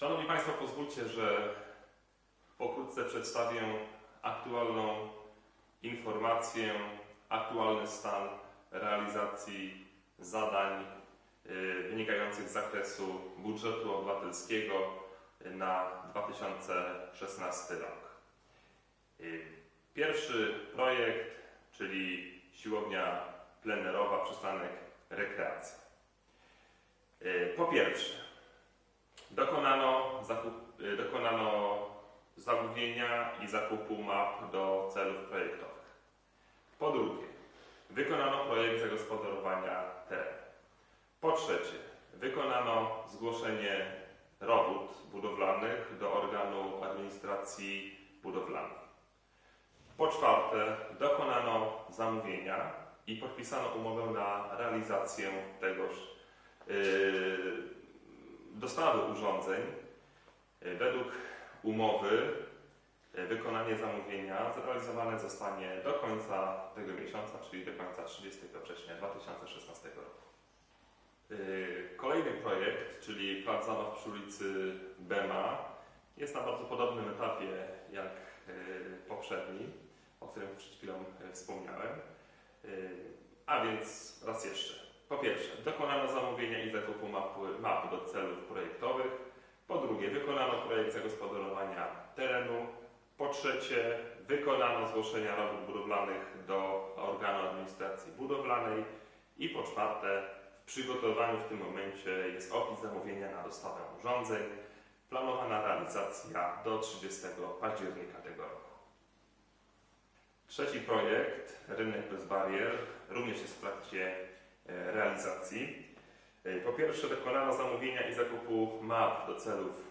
Szanowni Państwo, pozwólcie, że pokrótce przedstawię aktualną informację, aktualny stan realizacji zadań y, wynikających z zakresu budżetu obywatelskiego na 2016 rok. Y, Pierwszy projekt, czyli siłownia plenerowa, przystanek rekreacji. Y, Po pierwsze, dokonano, zakup, y, dokonano zamówienia i zakupu map do celów projektowych. Po drugie, wykonano projekt zagospodarowania terenu. Po trzecie, wykonano zgłoszenie robót budowlanych do organu administracji budowlanej. Po czwarte, dokonano zamówienia i podpisano umowę na realizację tegoż dostawy urządzeń. Yy, Według umowy yy, wykonanie zamówienia zrealizowane zostanie do końca tego miesiąca, czyli do końca 30 września 2016 roku. Yy, Kolejny projekt, czyli plac zabaw przy ulicy Bema, jest na bardzo podobnym etapie jak poprzedni, o którym przed chwilą wspomniałem. A więc raz jeszcze. Po pierwsze, dokonano zamówienia i zakupu map, map do celów projektowych. Po drugie, wykonano projekt zagospodarowania terenu. Po trzecie, wykonano zgłoszenia robót budowlanych do organu administracji budowlanej. I po czwarte, w przygotowaniu w tym momencie jest opis zamówienia na dostawę urządzeń. Planowana realizacja do 30 października tego roku. Trzeci projekt, Rynek bez barier, również jest w trakcie realizacji. E, Po pierwsze, dokonano zamówienia i zakupu map do celów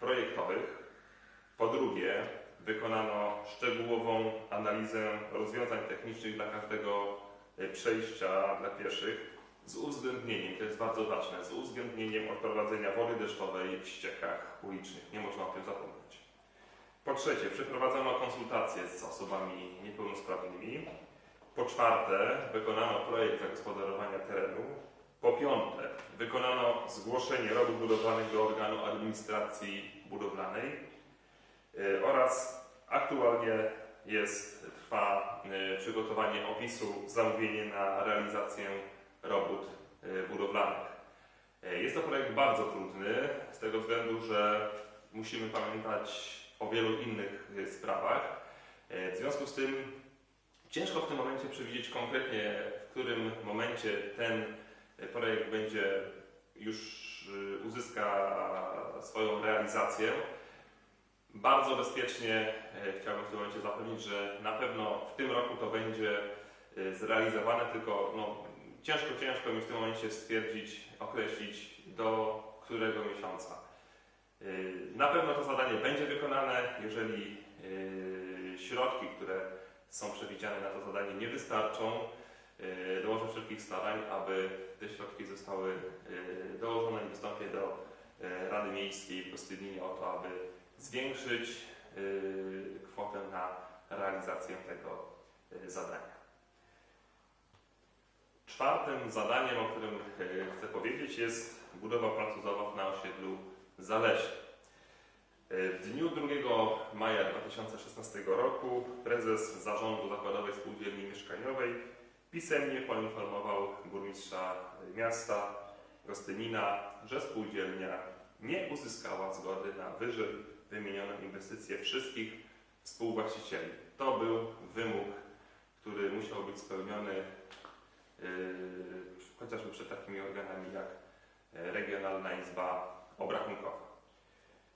projektowych. Po drugie, wykonano szczegółową analizę rozwiązań technicznych dla każdego e, przejścia dla pieszych z uwzględnieniem, to jest bardzo ważne, z uwzględnieniem odprowadzenia wody deszczowej w ściekach ulicznych. Nie można o tym zapomnieć. Po trzecie, przeprowadzono konsultacje z osobami niepełnosprawnymi. Po czwarte, wykonano projekt zagospodarowania terenu. Po piąte, wykonano zgłoszenie robót budowlanych do organu administracji budowlanej y, oraz aktualnie jest, trwa y, przygotowanie opisu zamówienie na realizację robót y, budowlanych. Jest to projekt bardzo trudny z tego względu, że musimy pamiętać o wielu innych sprawach. W związku z tym ciężko w tym momencie przewidzieć konkretnie, w którym momencie ten projekt będzie już y, uzyska swoją realizację. Bardzo bezpiecznie y, chciałbym w tym momencie zapewnić, że na pewno w tym roku to będzie y, zrealizowane, tylko no, ciężko, ciężko mi w tym momencie stwierdzić, określić do którego miesiąca. Y, Na pewno to zadanie będzie wykonane, jeżeli środki, które są przewidziane na to zadanie nie wystarczą. y, Dołożę wszelkich starań, aby te środki zostały y, dołożone i wystąpię do y, Rady Miejskiej w rozstrzygnieniu o to, aby zwiększyć kwotę na realizację tego zadania. Czwartym zadaniem, o którym chcę powiedzieć, jest budowa placu zabaw na osiedlu Zalesie. W dniu 2 maja 2016 roku prezes zarządu Zakładowej Spółdzielni Mieszkaniowej pisemnie poinformował burmistrza miasta Gostynina, że spółdzielnia nie uzyskała zgody na wyżej wymienioną inwestycję wszystkich współwłaścicieli. To był wymóg, który musiał być spełniony yy, chociażby przed takimi organami jak Regionalna Izba Obrachunkowa.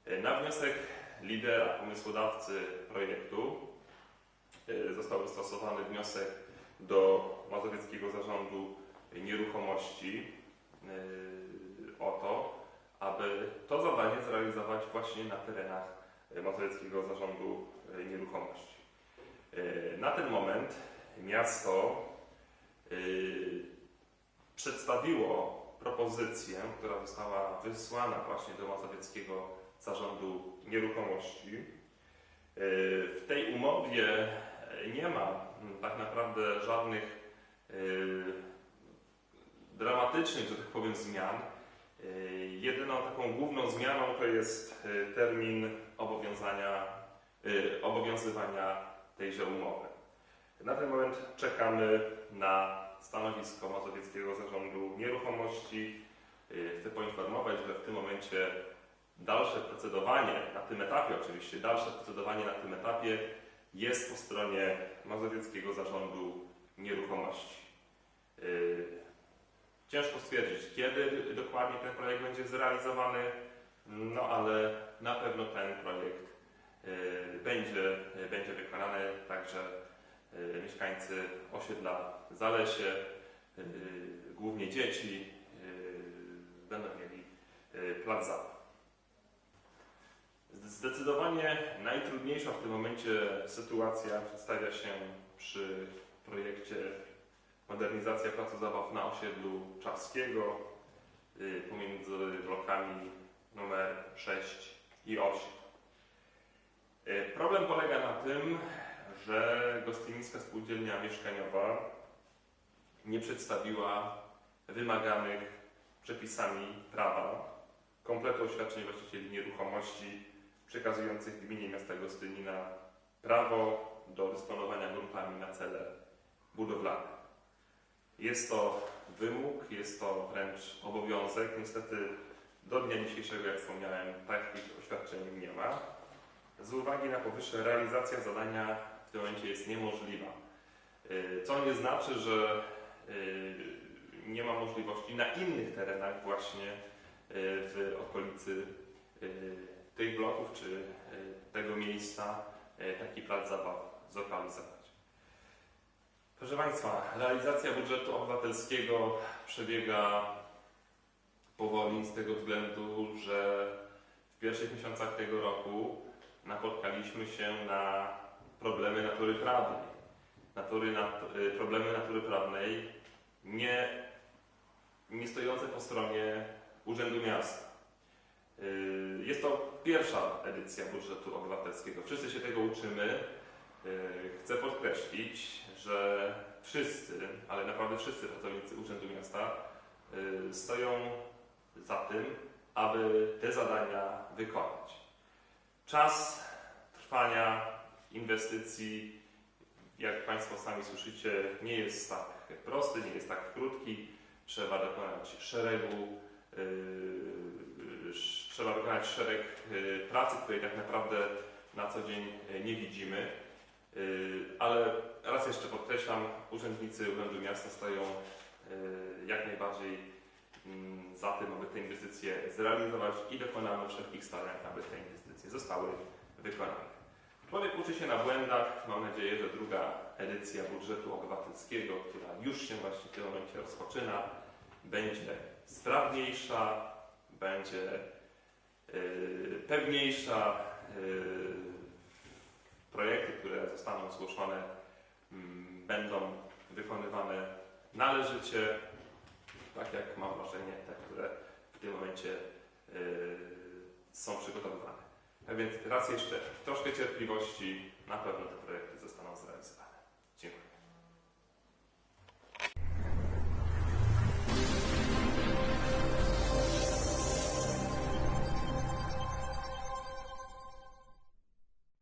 E, Na wniosek lidera, pomysłodawcy projektu e, został wystosowany wniosek do Mazowieckiego Zarządu Nieruchomości e, o to, aby to zadanie zrealizować właśnie na terenach Mazowieckiego Zarządu Nieruchomości. Na ten moment miasto przedstawiło propozycję, która została wysłana właśnie do Mazowieckiego Zarządu Nieruchomości. Yy, W tej umowie nie ma mm, tak naprawdę żadnych yy, dramatycznych, że tak powiem, zmian. Y, Jedyną taką główną zmianą to jest termin obowiązania, obowiązywania tejże umowy. Na ten moment czekamy na stanowisko Mazowieckiego Zarządu Nieruchomości. Chcę poinformować, że w tym momencie dalsze procedowanie, na tym etapie oczywiście, dalsze procedowanie na tym etapie jest po stronie Mazowieckiego Zarządu Nieruchomości. Y, Ciężko stwierdzić, kiedy dokładnie ten projekt będzie zrealizowany, no ale na pewno ten projekt y, będzie, będzie wykonany, także y, mieszkańcy osiedla Zalesie, głównie dzieci, będą mieli plac zabaw. Zdecydowanie najtrudniejsza w tym momencie sytuacja przedstawia się przy projekcie modernizacja placu zabaw na osiedlu Czarskiego y, pomiędzy blokami numer 6 i 8. Y, Problem polega na tym, że Gostynicka Spółdzielnia Mieszkaniowa nie przedstawiła wymaganych przepisami prawa kompletu oświadczeń właścicieli nieruchomości przekazujących gminie miasta Gostynina prawo do dysponowania gruntami na cele budowlane. Jest to wymóg, jest to wręcz obowiązek. Niestety do dnia dzisiejszego, jak wspomniałem, takich oświadczeń nie ma. Z uwagi na powyższe realizacja zadania w tym momencie jest niemożliwa. Yy, Co nie znaczy, że yy, nie ma możliwości na innych terenach właśnie yy, w okolicy tych bloków czy yy, tego miejsca yy, taki plac zabaw zlokalizować. Proszę Państwa, realizacja budżetu obywatelskiego przebiega powoli z tego względu, że w pierwszych miesiącach tego roku napotkaliśmy się na problemy natury prawnej. Natury, nat, y, problemy natury prawnej nie, nie stojące po stronie Urzędu Miasta. Y, Jest to pierwsza edycja budżetu obywatelskiego. Wszyscy się tego uczymy. Y, Chcę podkreślić, że wszyscy, ale naprawdę wszyscy pracownicy Urzędu Miasta y, stoją za tym, aby te zadania wykonać. Czas trwania inwestycji, jak Państwo sami słyszycie, nie jest tak prosty, nie jest tak krótki. Trzeba dokonać szeregu, trzeba wykonać szereg y, pracy, której tak naprawdę na co dzień y, nie widzimy. Ale raz jeszcze podkreślam, urzędnicy Urzędu Miasta stoją jak najbardziej mm, za tym, aby te inwestycje zrealizować i dokonamy wszelkich starań, aby te inwestycje zostały wykonane. Człowiek uczy się na błędach. Mam nadzieję, że druga edycja budżetu obywatelskiego, która już się właśnie w tym momencie rozpoczyna, będzie sprawniejsza, będzie y, pewniejsza. y, projekty, które zostaną zgłoszone, mm, będą wykonywane należycie, tak jak mam wrażenie, te, które w tym momencie y, są przygotowywane. A więc raz jeszcze troszkę cierpliwości, na pewno te projekty zostaną zrealizowane. Dziękuję.